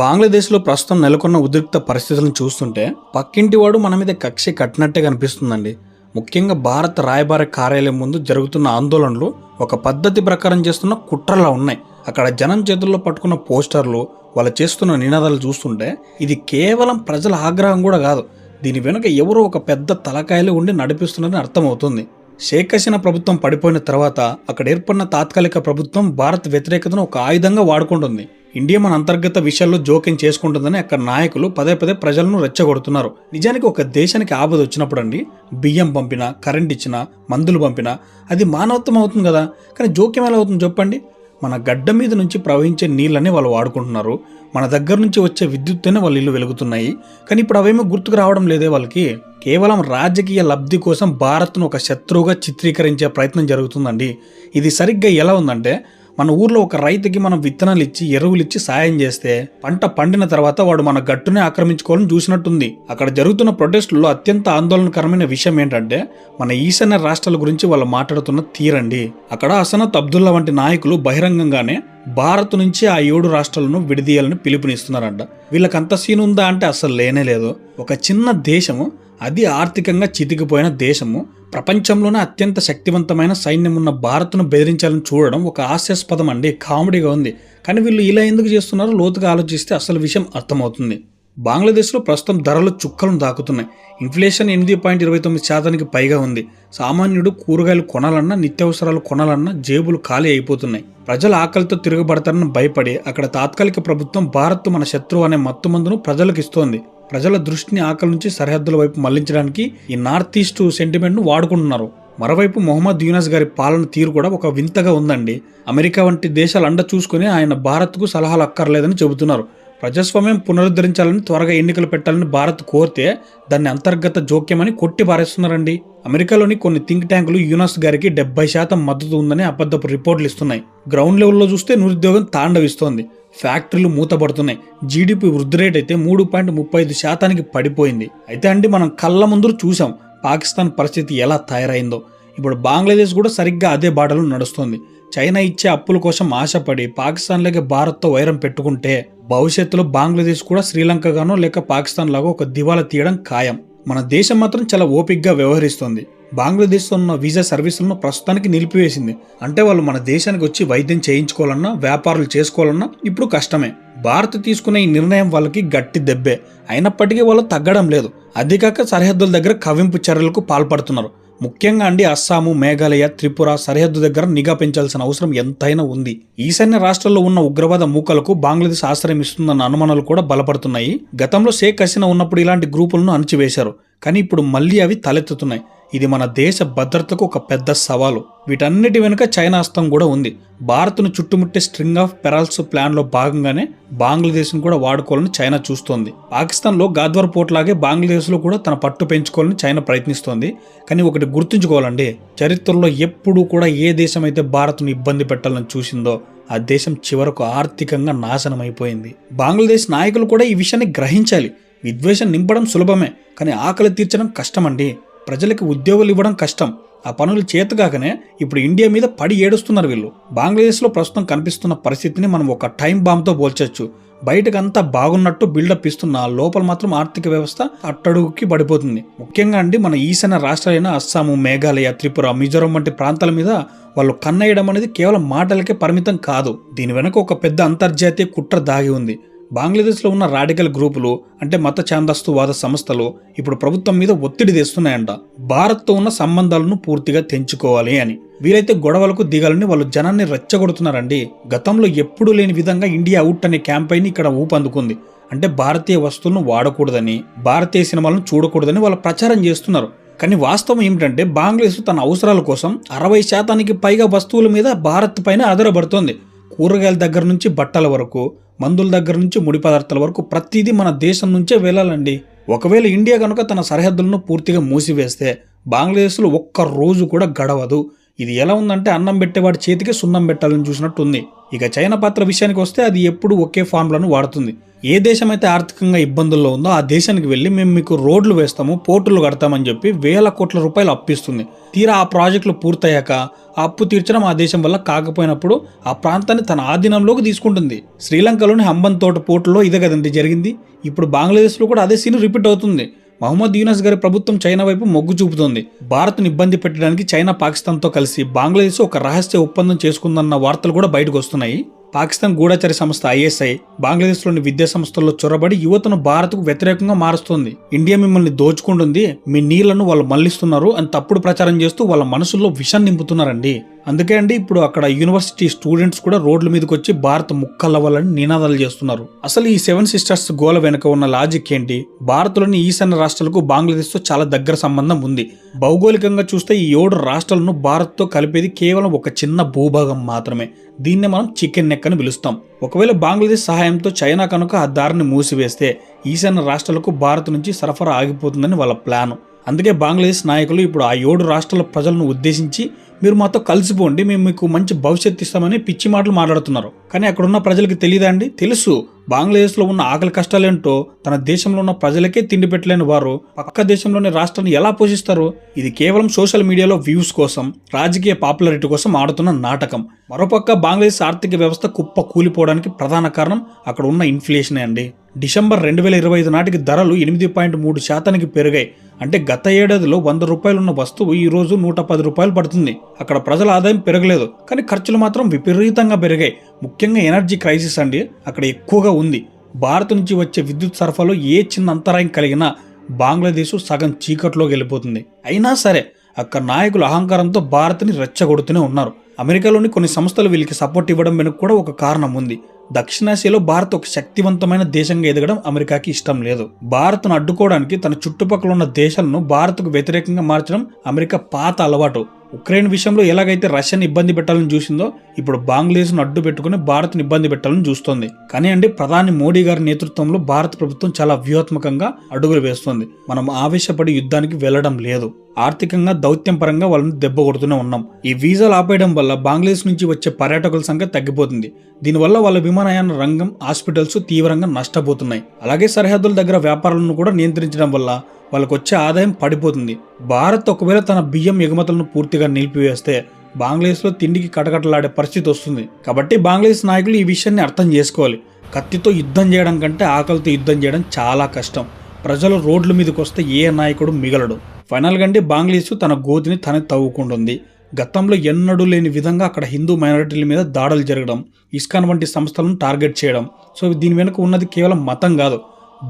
బంగ్లాదేశ్లో ప్రస్తుతం నెలకొన్న ఉద్రిక్త పరిస్థితులను చూస్తుంటే పక్కింటి వాడు మన మీద కక్ష కట్టినట్టే కనిపిస్తుందండి. ముఖ్యంగా భారత రాయబార కార్యాలయం ముందు జరుగుతున్న ఆందోళనలు ఒక పద్ధతి ప్రకారం చేస్తున్న కుట్రలా ఉన్నాయి. అక్కడ జనం చేతుల్లో పట్టుకున్న పోస్టర్లు వాళ్ళు చేస్తున్న నినాదాలు చూస్తుంటే ఇది కేవలం ప్రజల ఆగ్రహం కూడా కాదు. దీని వెనుక ఎవరో ఒక పెద్ద తలకాయలు ఉండి నడిపిస్తున్నారని అర్థమవుతుంది. షేక్ హసీనా ప్రభుత్వం పడిపోయిన తర్వాత అక్కడ ఏర్పడిన తాత్కాలిక ప్రభుత్వం భారత్ వ్యతిరేకతను ఒక ఆయుధంగా వాడుకుంటుంది. ఇండియా మన అంతర్గత విషయాల్లో జోక్యం చేసుకుంటుందని అక్కడ నాయకులు పదే పదే ప్రజలను రెచ్చగొడుతున్నారు. నిజానికి ఒక దేశానికి ఆపద వచ్చినప్పుడు అండి బియ్యం పంపినా కరెంట్ ఇచ్చినా మందులు పంపినా అది మానవత్వం అవుతుంది కదా. కానీ జోక్యం ఎలా అవుతుంది చెప్పండి? మన గడ్డ మీద నుంచి ప్రవహించే నీళ్ళని వాళ్ళు వాడుకుంటున్నారు. మన దగ్గర నుంచి వచ్చే విద్యుత్తేనే వాళ్ళ ఇల్లు వెలుగుతున్నాయి. కానీ ఇప్పుడు అవేమో గుర్తుకు రావడం లేదే వాళ్ళకి. కేవలం రాజకీయ లబ్ధి కోసం భారత్ను ఒక శత్రువుగా చిత్రీకరించే ప్రయత్నం జరుగుతుందండి. ఇది సరిగ్గా ఎలా ఉందంటే మన ఊర్లో ఒక రైతుకి మనం విత్తనాలు ఇచ్చి ఎరువులు ఇచ్చి సాయం చేస్తే పంట పండిన తర్వాత వాడు మన గట్టునే ఆక్రమించుకోవాలని చూసినట్టుంది. అక్కడ జరుగుతున్న ప్రొటెస్టుల్లో అత్యంత ఆందోళనకరమైన విషయం ఏంటంటే మన ఈశాన్య రాష్ట్రాల గురించి వాళ్ళు మాట్లాడుతున్న తీరండి. అక్కడ అసనత్ అబ్దుల్లా వంటి నాయకులు బహిరంగంగానే భారత్ నుంచి ఆ ఏడు రాష్ట్రాలను విడదీయాలని పిలుపునిస్తున్నారంట. వీళ్ళకంత సీన్ ఉందా అంటే అసలు లేనే లేదు. ఒక చిన్న దేశము అది ఆర్థికంగా చితికిపోయిన దేశము. ప్రపంచంలోనే అత్యంత శక్తివంతమైన సైన్యం ఉన్న భారత్ను బెదిరించాలని చూడడం ఒక హాస్యాస్పదం అండి. కామెడీగా ఉంది. కానీ వీళ్ళు ఇలా ఎందుకు చేస్తున్నారో? లోతుగా ఆలోచిస్తే అసలు విషయం అర్థమవుతుంది. బంగ్లాదేశ్లో ప్రస్తుతం ధరలు చుక్కలను దాకుతున్నాయి. ఇన్ఫ్లేషన్ ఎనిమిది పాయింట్ ఇరవై తొమ్మిది శాతానికి పైగా ఉంది. సామాన్యుడు కూరగాయలు కొనాలన్నా నిత్యావసరాలు కొనాలన్నా జేబులు ఖాళీ అయిపోతున్నాయి. ప్రజలు ఆకలితో తిరగబడతారని భయపడి అక్కడ తాత్కాలిక ప్రభుత్వం భారత్ మన శత్రువు అనే మత్తుమందును ప్రజలకు ఇస్తోంది. ప్రజల దృష్టిని ఆకలి నుంచి సరిహద్దుల వైపు మళ్ళించడానికి ఈ నార్త్ ఈస్ట్ సెంటిమెంట్ను వాడుకుంటున్నారు. మరోవైపు మొహమ్మద్ యూనస్ గారి పాలన తీరు కూడా ఒక వింతగా ఉందండి. అమెరికా వంటి దేశాలు అండ చూసుకుని ఆయన భారత్కు సలహాలు అక్కర్లేదని చెబుతున్నారు. ప్రజాస్వామ్యం పునరుద్ధరించాలని త్వరగా ఎన్నికలు పెట్టాలని భారత్ కోరితే దాన్ని అంతర్గత జోక్యమని కొట్టి పారేస్తున్నారండి. అమెరికాలోని కొన్ని థింక్ ట్యాంకులు యూనస్ గారికి డెబ్బై శాతం మద్దతు ఉందని అబద్ధపు రిపోర్ట్లు ఇస్తున్నాయి. గ్రౌండ్ లెవెల్లో చూస్తే నిరుద్యోగం తాండవిస్తోంది. ఫ్యాక్టరీలు మూతపడుతున్నాయి. జీడిపి వృద్ధి రేట్ అయితే మూడు పాయింట్ ముప్పై ఐదు శాతానికి పడిపోయింది. అయితే అండి మనం కళ్ళ ముందు చూసాం పాకిస్తాన్ పరిస్థితి ఎలా తయారైందో. ఇప్పుడు బంగ్లాదేశ్ కూడా సరిగ్గా అదే బాటలో నడుస్తుంది. చైనా ఇచ్చే అప్పుల కోసం ఆశపడి పాకిస్తాన్లోకి భారత్తో వైరం పెట్టుకుంటే భవిష్యత్తులో బంగ్లాదేశ్ కూడా శ్రీలంకగానో లేక పాకిస్తాన్ లాగా ఒక దివాలా తీయడం ఖాయం. మన దేశం మాత్రం చాలా ఓపిక్గా వ్యవహరిస్తుంది. బంగ్లాదేశ్లో ఉన్న వీసా సర్వీసులను ప్రస్తుతానికి నిలిపివేసింది. అంటే వాళ్ళు మన దేశానికి వచ్చి వైద్యం చేయించుకోవాలన్నా వ్యాపారాలు చేసుకోవాలన్నా ఇప్పుడు కష్టమే. భారత్ తీసుకునే ఈ నిర్ణయం వాళ్ళకి గట్టి దెబ్బే. అయినప్పటికీ వాళ్ళు తగ్గడం లేదు. అది కాక సరిహద్దుల దగ్గర కవింపు చర్యలకు పాల్పడుతున్నారు. ముఖ్యంగా అండి అస్సాము మేఘాలయ త్రిపుర సరిహద్దు దగ్గర నిఘా పెంచాల్సిన అవసరం ఎంతైనా ఉంది. ఈశాన్య రాష్ట్రాల్లో ఉన్న ఉగ్రవాద మూకలకు బంగ్లాదేశ్ ఆశ్రయం ఇస్తుందన్న అనుమానాలు కూడా బలపడుతున్నాయి. గతంలో షేక్ హసీనా ఉన్నప్పుడు ఇలాంటి గ్రూపులను అణచివేశారు. కానీ ఇప్పుడు మళ్ళీ అవి తలెత్తుతున్నాయి. ఇది మన దేశ భద్రతకు ఒక పెద్ద సవాలు. వీటన్నిటి వెనుక చైనా హస్తం కూడా ఉంది. భారత్ను చుట్టుముట్టే స్ట్రింగ్ ఆఫ్ పెరాల్స్ ప్లాన్లో భాగంగానే బంగ్లాదేశ్ను కూడా వాడుకోవాలని చైనా చూస్తోంది. పాకిస్తాన్లో గాద్వర్ పోర్ట్ లాగే బంగ్లాదేశ్లో కూడా తన పట్టు పెంచుకోవాలని చైనా ప్రయత్నిస్తోంది. కానీ ఒకటి గుర్తుంచుకోవాలండి చరిత్రలో ఎప్పుడూ కూడా ఏ దేశం అయితే భారత్ను ఇబ్బంది పెట్టాలని చూసిందో ఆ దేశం చివరకు ఆర్థికంగా నాశనం అయిపోయింది బంగ్లాదేశ్ నాయకులు కూడా ఈ విషయాన్ని గ్రహించాలి. విద్వేషం నింపడం సులభమే కానీ ఆకలి తీర్చడం కష్టమండి. ప్రజలకు ఉద్యోగాలు ఇవ్వడం కష్టం. ఆ పనులు చేతగాకనే ఇప్పుడు ఇండియా మీద పడి ఏడుస్తున్నారు వీళ్ళు. బంగ్లాదేశ్లో ప్రస్తుతం కనిపిస్తున్న పరిస్థితిని మనం ఒక టైం బాంబ్తో పోల్చొచ్చు. బయటకు అంతా బాగున్నట్టు బిల్డప్ ఇస్తున్న లోపల మాత్రం ఆర్థిక వ్యవస్థ అట్టడుగుకి పడిపోతుంది. ముఖ్యంగా అండి మన ఈశాన్య రాష్ట్రాలైన అస్సాము మేఘాలయ త్రిపుర మిజోరం వంటి ప్రాంతాల మీద వాళ్ళు కన్నేయడం అనేది కేవలం మాటలకే పరిమితం కాదు. దీని వెనక ఒక పెద్ద అంతర్జాతీయ కుట్ర దాగి ఉంది. బంగ్లాదేశ్లో ఉన్న రాడికల్ గ్రూపులు అంటే మత ఛాందస్తువాద సంస్థలు ఇప్పుడు ప్రభుత్వం మీద ఒత్తిడి తెస్తున్నాయంట. భారత్తో ఉన్న సంబంధాలను పూర్తిగా తెంచుకోవాలి అని. వీలైతే గొడవలకు దిగాలని వాళ్ళు జనాన్ని రెచ్చగొడుతున్నారండి. గతంలో ఎప్పుడూ లేని విధంగా ఇండియా అవుట్ అనే క్యాంపెయిన్ ఇక్కడ ఊపందుకుంది. అంటే భారతీయ వస్తువులను వాడకూడదని భారతీయ సినిమాలను చూడకూడదని వాళ్ళు ప్రచారం చేస్తున్నారు. కానీ వాస్తవం ఏమిటంటే బంగ్లాదేశ్ తన అవసరాల కోసం అరవై శాతానికి పైగా వస్తువుల మీద భారత్ పైన ఆధారపడుతోంది. కూరగాయల దగ్గర నుంచి బట్టల వరకు మందుల దగ్గర నుంచి ముడి పదార్థాల వరకు ప్రతిదీ మన దేశం నుంచే వెళ్ళాలండి. ఒకవేళ ఇండియా కనుక తన సరిహద్దులను పూర్తిగా మూసివేస్తే బంగ్లాదేశ్లో ఒక్క రోజు కూడా గడవదు. ఇది ఎలా ఉందంటే అన్నం పెట్టేవాడి చేతికి సున్నం పెట్టాలని చూసినట్టు ఉంది ఇక చైనా పాత్ర విషయానికి వస్తే అది ఎప్పుడు ఒకే ఫార్ములాను వాడుతుంది. ఏ దేశం అయితే ఆర్థికంగా ఇబ్బందుల్లో ఉందో ఆ దేశానికి వెళ్ళి మేము మీకు రోడ్లు వేస్తాము పోర్టులు కడతామని చెప్పి వేల కోట్ల రూపాయలు అప్పిస్తుంది తీరా ఆ ప్రాజెక్టులు పూర్తయ్యాక ఆ అప్పు తీర్చడం ఆ దేశం వల్ల కాకపోయినప్పుడు ఆ ప్రాంతాన్ని తన ఆధీనంలోకి తీసుకుంటుంది. శ్రీలంకలోని హంబన్ తోట పోర్టులో ఇదే కదండి జరిగింది. ఇప్పుడు బంగ్లాదేశ్లో కూడా అదే సీన్ రిపీట్ అవుతుంది. మహమ్మద్ యూనస్ గారి ప్రభుత్వం చైనా వైపు మొగ్గు చూపుతోంది. భారత్ను ఇబ్బంది పెట్టడానికి చైనా పాకిస్తాన్తో కలిసి బంగ్లాదేశ్ ఒక రహస్య ఒప్పందం చేసుకుందన్న వార్తలు కూడా బయటకు వస్తున్నాయి. పాకిస్తాన్ గూఢచర్య సంస్థ ఐఎస్ఐ బంగ్లాదేశ్లోని విద్యా సంస్థల్లో చొరబడి యువతను భారత్కు వ్యతిరేకంగా మారుస్తోంది. ఇండియా మిమ్మల్ని దోచుకుంటుంది. మీ నీళ్ళను వాళ్ళు మళ్ళిస్తున్నారు అని తప్పుడు ప్రచారం చేస్తూ వాళ్ళ మనసుల్లో విషం నింపుతున్నారండి. అందుకే అండి ఇప్పుడు అక్కడ యూనివర్సిటీ స్టూడెంట్స్ కూడా రోడ్ల మీదకి వచ్చి భారత్ ముక్కలవ్వాలని నినాదాలు చేస్తున్నారు. అసలు ఈ సెవెన్ సిస్టర్స్ గోల వెనుక ఉన్న లాజిక్ ఏంటి? భారత్లోని ఈశాన్య రాష్ట్రాలకు బంగ్లాదేశ్తో చాలా దగ్గర సంబంధం ఉంది. భౌగోళికంగా చూస్తే ఈ ఏడు రాష్ట్రాలను భారత్తో కలిపేది కేవలం ఒక చిన్న భూభాగం మాత్రమే. దీన్నే మనం చికెన్ నెక్ అని పిలుస్తాం. ఒకవేళ బంగ్లాదేశ్ సహాయంతో చైనా కనుక ఆ దారిని మూసివేస్తే ఈశాన్య రాష్ట్రాలకు భారత్ నుంచి సరఫరా ఆగిపోతుందని వాళ్ళ ప్లాను. అందుకే బంగ్లాదేశ్ నాయకులు ఇప్పుడు ఆ ఏడు రాష్ట్రాల ప్రజలను ఉద్దేశించి మీరు మాతో కలిసిపోండి మేము మీకు మంచి భవిష్యత్తు ఇస్తామని పిచ్చి మాటలు మాట్లాడుతున్నారు. కానీ అక్కడున్న ప్రజలకు తెలియదా అండి? తెలుసు. బంగ్లాదేశ్లో ఉన్న ఆకలి కష్టాలేంటో తన దేశంలో ఉన్న ప్రజలకే తిండి పెట్టలేని వారు పక్క దేశంలోని రాష్ట్రాన్ని ఎలా పోషిస్తారు? ఇది కేవలం సోషల్ మీడియాలో వ్యూస్ కోసం రాజకీయ పాపులారిటీ కోసం ఆడుతున్న నాటకం. మరోపక్క బంగ్లాదేశ్ ఆర్థిక వ్యవస్థ కుప్ప కూలిపోవడానికి ప్రధాన కారణం అక్కడ ఉన్న ఇన్ఫ్లేషనే అండి. డిసెంబర్ రెండు వేల ఇరవై ఐదు నాటికి ధరలు ఎనిమిది పాయింట్ మూడు శాతానికి పెరిగాయి. అంటే గత ఏడాదిలో వంద రూపాయలున్న వస్తువు ఈ రోజు నూట పది రూపాయలు పడుతుంది. అక్కడ ప్రజల ఆదాయం పెరగలేదు కానీ ఖర్చులు మాత్రం విపరీతంగా పెరిగాయి. ముఖ్యంగా ఎనర్జీ క్రైసిస్ అండి అక్కడ ఎక్కువగా ఉంది. భారత్ నుంచి వచ్చే విద్యుత్ సరఫరాలో ఏ చిన్న అంతరాయం కలిగినా బంగ్లాదేశ్ సగం చీకట్లోకి వెళ్ళిపోతుంది. అయినా సరే అక్కడ నాయకులు అహంకారంతో భారత్ని రెచ్చగొడుతూనే ఉన్నారు. అమెరికాలోని కొన్ని సంస్థలు వీళ్ళకి సపోర్ట్ ఇవ్వడం వెనుక కూడా ఒక కారణం ఉంది. దక్షిణాసియాలో భారత్ ఒక శక్తివంతమైన దేశంగా ఎదగడం అమెరికాకి ఇష్టం లేదు. భారత్ను అడ్డుకోవడానికి తన చుట్టుపక్కల ఉన్న దేశాలను భారత్కు వ్యతిరేకంగా మార్చడం అమెరికా పాత అలవాటు. ఉక్రెయిన్ విషయంలో ఎలాగైతే రష్యాని ఇబ్బంది పెట్టాలని చూసిందో ఇప్పుడు బంగ్లాదేశ్ను అడ్డు పెట్టుకుని భారత్ని ఇబ్బంది పెట్టాలని చూస్తోంది. కానీ అండి ప్రధాని మోడీ గారి నేతృత్వంలో భారత ప్రభుత్వం చాలా వ్యూహాత్మకంగా అడుగులు వేస్తోంది. మనం ఆవేశపడి యుద్ధానికి వెళ్ళడం లేదు. ఆర్థికంగా దౌత్యం పరంగా వాళ్ళని దెబ్బ కొడుతూనే ఉన్నాం. ఈ వీసాలు ఆపేయడం వల్ల బంగ్లాదేశ్ నుంచి వచ్చే పర్యాటకుల సంఖ్య తగ్గిపోతుంది. దీనివల్ల వాళ్ళ విమానయాన రంగం హాస్పిటల్స్ తీవ్రంగా నష్టపోతున్నాయి. అలాగే సరిహద్దుల దగ్గర వ్యాపారాలను కూడా నియంత్రించడం వల్ల వాళ్ళకు వచ్చే ఆదాయం పడిపోతుంది. భారత్ ఒకవేళ తన బియ్యం ఎగుమతులను పూర్తిగా నిలిపివేస్తే బంగ్లాదేశ్లో తిండికి కటకటలాడే పరిస్థితి వస్తుంది. కాబట్టి బంగ్లాదేశ్ నాయకులు ఈ విషయాన్ని అర్థం చేసుకోవాలి. కత్తితో యుద్ధం చేయడం కంటే ఆకలితో యుద్ధం చేయడం చాలా కష్టం. ప్రజలు రోడ్ల మీదకి వస్తే ఏ నాయకుడు మిగలడు. ఫైనల్ అండి బంగ్లాదేశ్ తన గోతిని తనే తవ్వుకుంటుంది. గతంలో ఎన్నడూ లేని విధంగా అక్కడ హిందూ మైనారిటీల మీద దాడులు జరగడం ఇస్కాన్ వంటి సంస్థలను టార్గెట్ చేయడం. సో దీని వెనుక ఉన్నది కేవలం మతం కాదు.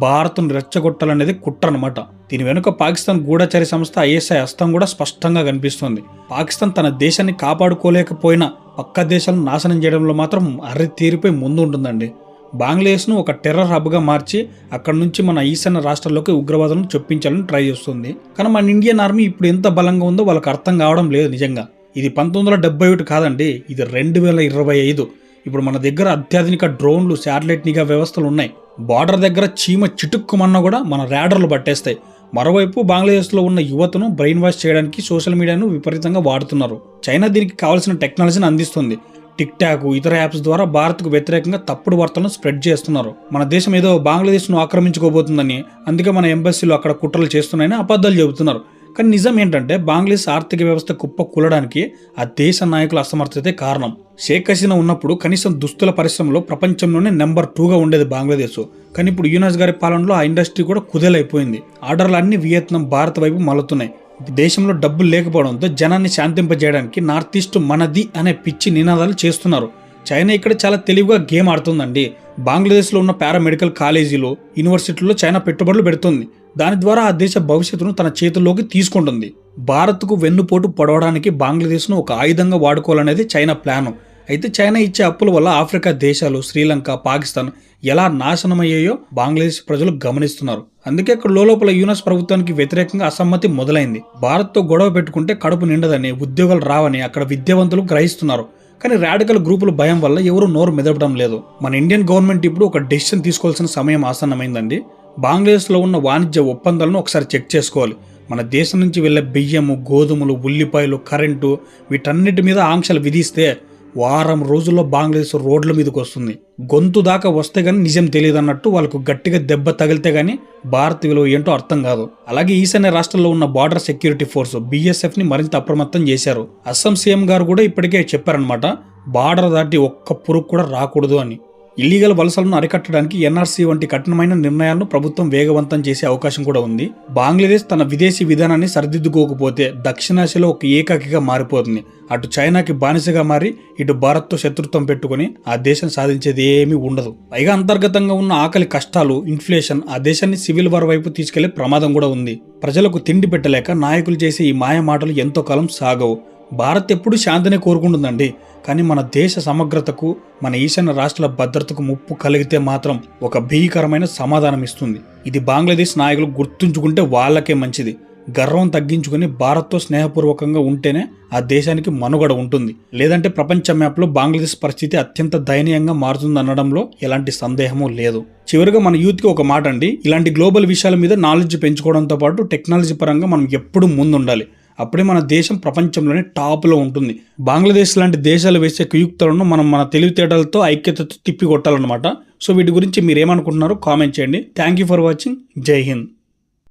భారత్ను రెచ్చగొట్టాలనేది కుట్ర అనమాట దీని వెనుక పాకిస్తాన్ గూఢచర్య సంస్థ ఐఎస్ఐ హస్తం కూడా స్పష్టంగా కనిపిస్తోంది. పాకిస్తాన్ తన దేశాన్ని కాపాడుకోలేకపోయినా పక్క దేశాలను నాశనం చేయడంలో మాత్రం అర్రి తీరిపోయి ముందు ఉంటుందండి బంగ్లాదేశ్ను ఒక టెర్రర్ హబ్గా మార్చి అక్కడ నుంచి మన ఈశాన్య రాష్ట్రాల్లోకి ఉగ్రవాదులను చొప్పించాలని ట్రై చేస్తుంది. కానీ మన ఇండియన్ ఆర్మీ ఇప్పుడు ఎంత బలంగా ఉందో వాళ్ళకి అర్థం కావడం లేదు నిజంగా. ఇది పంతొమ్మిది వందల డెబ్బై ఒకటి కాదండి ఇది రెండు వేల ఇరవై ఐదు. ఇప్పుడు మన దగ్గర అత్యాధునిక డ్రోన్లు శాటిలైట్ నిఘా వ్యవస్థలు ఉన్నాయి బార్డర్ దగ్గర చీమ చిటుక్కుమన్నా కూడా మన ర్యాడర్లు పట్టేస్తాయి. మరోవైపు బంగ్లాదేశ్లో ఉన్న యువతను బ్రెయిన్ వాష్ చేయడానికి సోషల్ మీడియాను విపరీతంగా వాడుతున్నారు. చైనా దీనికి కావాల్సిన టెక్నాలజీని అందిస్తుంది. టిక్ టాక్ ఇతర యాప్స్ ద్వారా భారత్కు వ్యతిరేకంగా తప్పుడు వార్తలను స్ప్రెడ్ చేస్తున్నారు. మన దేశం ఏదో బంగ్లాదేశ్ను ఆక్రమించుకోబోతుందని అందుకే మన ఎంబసీలు అక్కడ కుట్రలు చేస్తున్నాయని అబద్ధాలు చెబుతున్నారు. కానీ నిజం ఏంటంటే బంగ్లాదేశ్ ఆర్థిక వ్యవస్థ కుప్ప కూలడానికి ఆ దేశ నాయకుల అసమర్థతే కారణం. షేక్ హసీనా ఉన్నప్పుడు కనీసం దుస్తుల పరిశ్రమలో ప్రపంచంలోనే నెంబర్ టూగా ఉండేది బంగ్లాదేశ్. కానీ ఇప్పుడు యూనస్ గారి పాలనలో ఆ ఇండస్ట్రీ కూడా కుదేలైపోయింది. ఆర్డర్లు అన్ని వియత్నాం భారత్ వైపు మలుతున్నాయి దేశంలో డబ్బులు లేకపోవడంతో జనాన్ని శాంతింపజేయడానికి నార్త్ ఈస్ట్ మనది అనే పిచ్చి నినాదాలు చేస్తున్నారు. చైనా ఇక్కడ చాలా తెలివిగా గేమ్ ఆడుతుందండి. బంగ్లాదేశ్లో ఉన్న పారామెడికల్ కాలేజీలో యూనివర్సిటీల్లో చైనా పెట్టుబడులు పెడుతుంది. దాని ద్వారా ఆ దేశ భవిష్యత్తును తన చేతుల్లోకి తీసుకుంటుంది. భారత్కు వెన్నుపోటు పొడవడానికి బంగ్లాదేశ్ను ఒక ఆయుధంగా వాడుకోవాలనేది చైనా ప్లాను. అయితే చైనా ఇచ్చే అప్పుల వల్ల ఆఫ్రికా దేశాలు శ్రీలంక పాకిస్తాన్ ఎలా నాశనమయ్యాయో బంగ్లాదేశ్ ప్రజలు గమనిస్తున్నారు. అందుకే అక్కడ లోపల యూనస్ ప్రభుత్వానికి వ్యతిరేకంగా అసమ్మతి మొదలైంది. భారత్తో గొడవ పెట్టుకుంటే కడుపు నిండదని ఉద్యోగాలు రావని అక్కడ విద్యావంతులు గ్రహిస్తున్నారు. కానీ రాడికల్ గ్రూపుల భయం వల్ల ఎవరూ నోరు మెదపడం లేదు. మన ఇండియన్ గవర్నమెంట్ ఇప్పుడు ఒక డెసిషన్ తీసుకోవాల్సిన సమయం ఆసన్నమైందండి. బంగ్లాదేశ్లో ఉన్న వాణిజ్య ఒప్పందాలను ఒకసారి చెక్ చేసుకోవాలి. మన దేశం నుంచి వెళ్ళే బియ్యము గోధుమలు ఉల్లిపాయలు కరెంటు వీటన్నిటి మీద ఆంక్షలు విధిస్తే వారం రోజుల్లో బంగ్లాదేశ్ రోడ్ల మీదకి వస్తుంది. గొంతు దాకా వస్తే గానీ నిజం తెలియదు అన్నట్టు వాళ్ళకు గట్టిగా దెబ్బ తగిలితే గానీ భారత్ విలువ ఏంటో అర్థం కాదు. అలాగే ఈశాన్య రాష్ట్రంలో ఉన్న బార్డర్ సెక్యూరిటీ ఫోర్స్ బీఎస్ఎఫ్ని మరింత అప్రమత్తం చేశారు. అస్సాం సీఎం గారు కూడా ఇప్పటికే చెప్పారనమాట బార్డర్ దాటి ఒక్క పురుగు కూడా రాకూడదు అని. ఇల్లీగల్ వలసలను అరికట్టడానికి ఎన్ఆర్సీ వంటి కఠినమైన నిర్ణయాలను ప్రభుత్వం వేగవంతం చేసే అవకాశం కూడా ఉంది. బంగ్లాదేశ్ తన విదేశీ విధానాన్ని సరిదిద్దుకోకపోతే దక్షిణాసియాలో ఒక ఏకాకిగా మారిపోతుంది. అటు చైనాకి బానిసగా మారి ఇటు భారత్తో శత్రుత్వం పెట్టుకుని ఆ దేశం సాధించేది ఏమీ ఉండదు. పైగా అంతర్గతంగా ఉన్న ఆకలి కష్టాలు ఇన్ఫ్లేషన్ ఆ దేశాన్ని సివిల్ వార్ వైపు తీసుకెళ్ళే ప్రమాదం కూడా ఉంది. ప్రజలకు తిండి పెట్టలేక నాయకులు చేసే ఈ మాయ మాటలు ఎంతో కాలం సాగవు. భారత్ ఎప్పుడు శాంతిని కోరుకుంటుందండి. కానీ మన దేశ సమగ్రతకు మన ఈశాన్య రాష్ట్రాల భద్రతకు ముప్పు కలిగితే మాత్రం ఒక భీకరమైన సమాధానం ఇస్తుంది. ఇది బంగ్లాదేశ్ నాయకులు గుర్తుంచుకుంటే వాళ్ళకే మంచిది. గర్వం తగ్గించుకుని భారత్తో స్నేహపూర్వకంగా ఉంటేనే ఆ దేశానికి మనుగడ ఉంటుంది. లేదంటే ప్రపంచ మ్యాప్లో బంగ్లాదేశ్ పరిస్థితి అత్యంత దయనీయంగా మారుతుంది అనడంలో ఎలాంటి సందేహమూ లేదు. చివరిగా మన యూత్కి ఒక మాట అండి ఇలాంటి గ్లోబల్ విషయాల మీద నాలెడ్జ్ పెంచుకోవడంతో పాటు టెక్నాలజీ పరంగా మనం ఎప్పుడూ ముందు ఉండాలి అప్పుడే మన దేశం ప్రపంచంలోనే టాప్లో ఉంటుంది. బంగ్లాదేశ్ లాంటి దేశాలు వేసే కుయుక్తులను మనం మన తెలివితేటలతో ఐక్యతతో తిప్పి కొట్టాలన్నమాట సో వీటి గురించి మీరు ఏమనుకుంటున్నారో కామెంట్ చేయండి. Thank you for watching. Jai Hind.